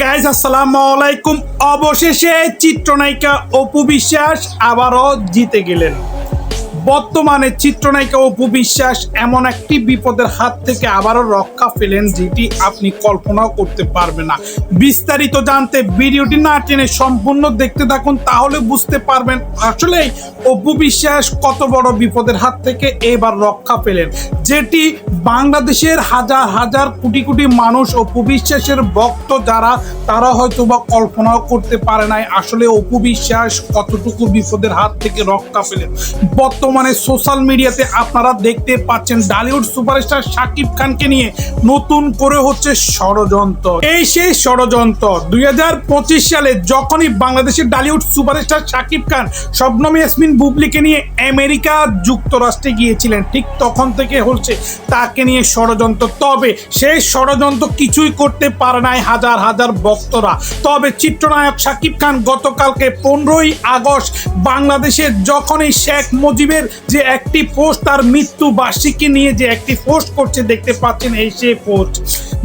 Guys আসসালামু আলাইকুম। অবশেষে চিত্রনায়িকা অপু বিশ্বাস আবারও জিতে গেলেন। বর্তমানে চিত্রনায়িকা অপু বিশ্বাস এমন একটি বিপদের হাত থেকে আবারও রক্ষা পেলেন যেটি আপনি কল্পনাও করতে পারবেন না। বিস্তারিত জানতে ভিডিওটি না টেনে সম্পূর্ণ দেখতে থাকুন, তাহলে বুঝতে পারবেন আসলে অপু বিশ্বাস কত বড় বিপদের হাত থেকে এবার রক্ষা পেলেন। যেটি বাংলাদেশের হাজার হাজার কোটি কোটি মানুষ অপু বিশ্বাসের ভক্ত যারা, তারা হয়তো বা কল্পনাও করতে পারে নাই আসলে অপু বিশ্বাস কতটুকু বিপদের হাত থেকে রক্ষা পেলেন। বর্তমানে সোশ্যাল মিডিয়াতে আপনারা দেখতে পাচ্ছেন ডালিউড সুপারস্টার শাকিব খানকে নিয়ে নতুন করে হচ্ছে ষড়যন্ত্র। এই সেই ষড়যন্ত্র, দুই হাজার পঁচিশ সালে যখনই বাংলাদেশের ডালিউড সুপারস্টার শাকিব খান শবনম ইয়াসমিন বুবলিকে নিয়ে আমেরিকা যুক্তরাষ্ট্রে গিয়েছিলেন। ঠিক তখন থেকে হচ্ছে তাকে নিয়ে ষড়যন্ত্র। তবে সেই ষড়যন্ত্র কিছুই করতে পারে নাই হাজার হাজার ভক্তরা। তবে চিত্রনায়ক শাকিব খান গতকালকে পনেরোই আগস্ট বাংলাদেশের যখনই শেখ মুজিবের যে একটি পোস্ট, তার মৃত্যু বার্ষিকী নিয়ে যে একটি পোস্ট করছে, দেখতে পাচ্ছেন এই সেই পোস্ট।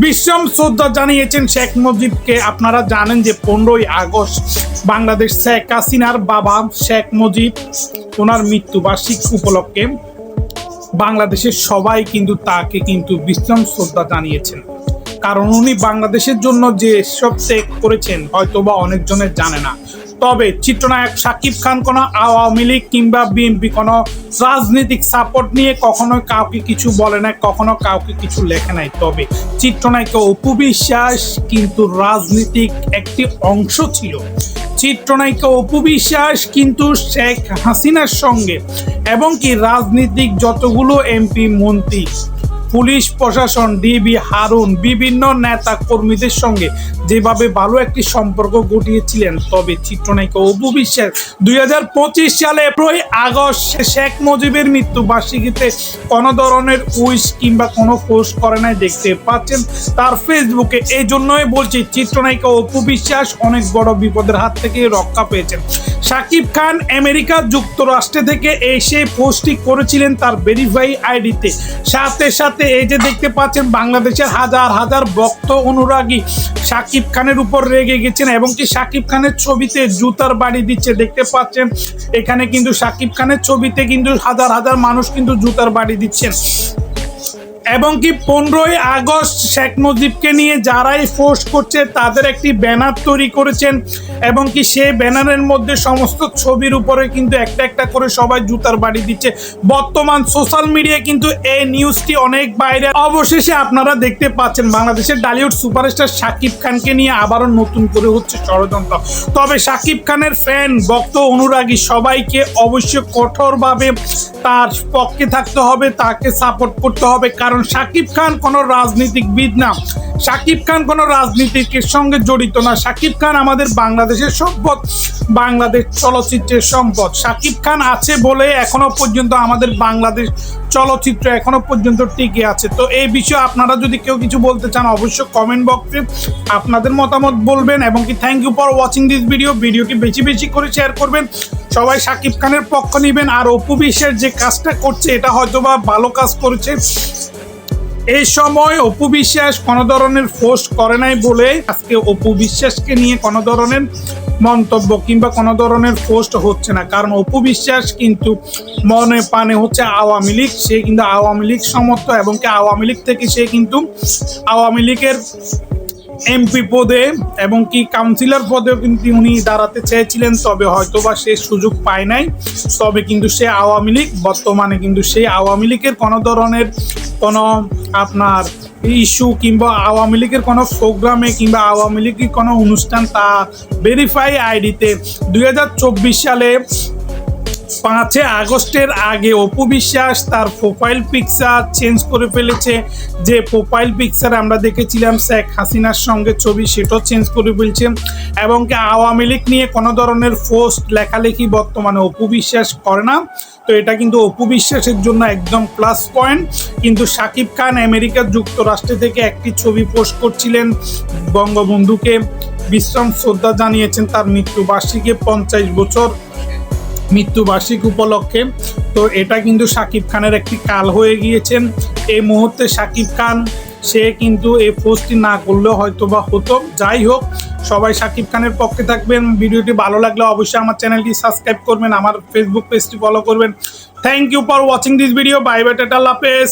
বিশ্বম শ্রদ্ধা জানিয়েছেন শেখ মুজিবকে। আপনারা জানেন যে পনেরোই আগস্ট বাংলাদেশ শেখ হাসিনার বাবা শেখ মুজিব, ওনার মৃত্যু বার্ষিক উপলক্ষে বাংলাদেশের সবাই কিন্তু তাকে কিন্তু বিশ্রাম শ্রদ্ধা জানিয়েছেন। কারণ উনি বাংলাদেশের জন্য যে সব ত্যাগ করেছেন, হয়তোবা অনেকজনের জানে না। তবে চিত্রনায়ক সাকিব খান কোনো আওয়ামী লীগ কিংবা বিএনপি কোনো রাজনৈতিক সাপোর্ট নিয়ে কখনো কাউকে কিছু বলে নাই, কখনো কাউকে কিছু লেখে নাই। তবে চিত্রনায়ক অপু বিশ্বাস কিন্তু রাজনীতিক একটি অংশ ছিল। চিত্রনায়িকা অপু বিশ্বাস কিন্তু শেখ হাসিনার সঙ্গে এবং কি রাজনীতিক যতগুলো এমপি, মন্ত্রী পুলিশ, প্রশাসন, ডিবি, হারুন, বিভিন্ন নেতা কর্মীদের সঙ্গে যেভাবে ভালো একটি সম্পর্ক গঠিয়েছিলেন তবে চিত্রনায়িকা অপু বিশ্বাস দুই সালে পনেরোই আগস্ট শেখ মুজিবের মৃত্যু বার্ষিকীতে কোনো ধরনের উইশ কিংবা কোনো পোস্ট করে নাই দেখতে পাচ্ছেন তার ফেসবুকে। এই জন্যই বলছি, চিত্রনায়িকা অপু বিশ্বাস অনেক বড় বিপদের হাত থেকে রক্ষা পেয়েছেন। শাকিব খান আমেরিকা যুক্তরাষ্ট্রে থেকে এসে পোস্টটি করেছিলেন তার ভেরিফাই আইডিতে। সাথে সাথে এই যে দেখতে পাচ্ছেন, বাংলাদেশের হাজার হাজার ভক্ত অনুরাগী সাকিব খানের উপর রেগে গেছেন এবং কি শাকিব খানের ছবিতে জুতার বাড়ি দিচ্ছে দেখতে পাচ্ছেন। এখানে কিন্তু সাকিব খানের ছবিতে কিন্তু হাজার হাজার মানুষ কিন্তু জুতার বাড়ি দিচ্ছেন। এবং কি পনেরোই আগস্ট শেখ মুজিবকে নিয়ে যারাই পোস্ট করছে, তাদের একটি ব্যানার তৈরি করেছেন এবং কি সেই ব্যানারের মধ্যে সমস্ত ছবির উপরে কিন্তু একটা একটা করে সবাই জুতার বাড়ি দিচ্ছে। বর্তমান সোশ্যাল মিডিয়ায় কিন্তু এই নিউজটি অনেক বাইরে অবশেষে আপনারা দেখতে পাচ্ছেন বাংলাদেশের ডালিউড সুপারস্টার শাকিব খানকে নিয়ে আবারও নতুন করে হচ্ছে ষড়যন্ত্র। তবে শাকিব খানের ফ্যান, ভক্ত, অনুরাগী সবাইকে অবশ্যই কঠোরভাবে তার পক্ষে থাকতে হবে, তাকে সাপোর্ট করতে হবে। কারণ শাকিব খান কোনো রাজনীতিকবিদ না। শাকিব খান কোনো রাজনীতিকের সঙ্গে জড়িত না। শাকিব খান আমাদের বাংলাদেশের সম্পদ বাংলাদেশ চলচ্চিত্রের সম্পদ। শাকিব খান আছে বলে এখনও পর্যন্ত আমাদের বাংলাদেশ চলচ্চিত্র এখনও পর্যন্ত টিকে আছে। তো এই বিষয়ে আপনারা যদি কেউ কিছু বলতে চান, অবশ্যই কমেন্ট বক্সে আপনাদের মতামত বলবেন এবং কি thank you for watching this video ভিডিওটি বেশি বেশি করে শেয়ার করবেন। সবাই শাকিব খানের পক্ষ নেবেন। আর অপু বিশ্বের যে কাজটা করছে, এটা হয়তো বা ভালো কাজ করেছে। এই সময় অপু বিশ্বাস কোনো ধরনের পোস্ট করে নাই বলে আজকে অপু বিশ্বাসকে নিয়ে কোনো ধরনের মন্তব্য কিংবা কোনো ধরনের পোস্ট হচ্ছে না। কারণ অপু বিশ্বাস কিন্তু মনে পানে হচ্ছে আওয়ামী লীগ, সে কিন্তু আওয়ামী লীগ সমর্থ এবং কি আওয়ামী লীগ থেকে সে কিন্তু আওয়ামী লীগের এমপি পদে এবং কি কাউন্সিলর পদেও কিন্তু উনি দাঁড়াতে চেয়েছিলেন, তবে হয়তোবা সে সুযোগ পায় নাই। তবে কিন্তু সে আওয়ামী লীগ, বর্তমানে কিন্তু সেই আওয়ামী লীগের কোনো ধরনের কোনো আপনার ইস্যু কিংবা আওয়ামী লীগের কোনো প্রোগ্রামে কিংবা আওয়ামী লীগের কোনো অনুষ্ঠান তা ভেরিফাই আইডিতে দু হাজার চব্বিশ সালে পাঁচে আগস্টের আগে অপু বিশ্বাস তার প্রোফাইল পিকচার চেঞ্জ করে ফেলেছে। যে প্রোফাইল পিকচার আমরা দেখেছিলাম শেখ হাসিনার সঙ্গে ছবি, সেটাও চেঞ্জ করে ফেলছে। এবং কি আওয়ামী লীগ নিয়ে কোনো ধরনের পোস্ট লেখালেখি বর্তমানে অপু বিশ্বাস করে না। তো এটা কিন্তু অপু বিশ্বাসের জন্য একদম প্লাস পয়েন্ট কিন্তু শাকিব খান আমেরিকা যুক্তরাষ্ট্র থেকে একটি ছবি পোস্ট করছিলেন। বঙ্গবন্ধুকে বিশ্রাম শ্রদ্ধা জানিয়েছেন তার মৃত্যু বার্ষিকী পঞ্চাশ বছর। মৃত্যুবার্ষিক উপলক্ষে। তো এটা কিন্তু সাকিব খানের একটি কাল হয়ে গিয়েছেন। এই মুহূর্তে সাকিব খান, সে কিন্তু এই পোস্টটি না করলেও হয়তো বা হতো। যাই হোক, সবাই সাকিব খানের পক্ষে থাকবেন। ভিডিওটি ভালো লাগলে অবশ্যই আমার চ্যানেলটি সাবস্ক্রাইব করবেন, আমার ফেসবুক পেজটি ফলো করবেন। Thank you for watching this video bye bye tata লাফেজ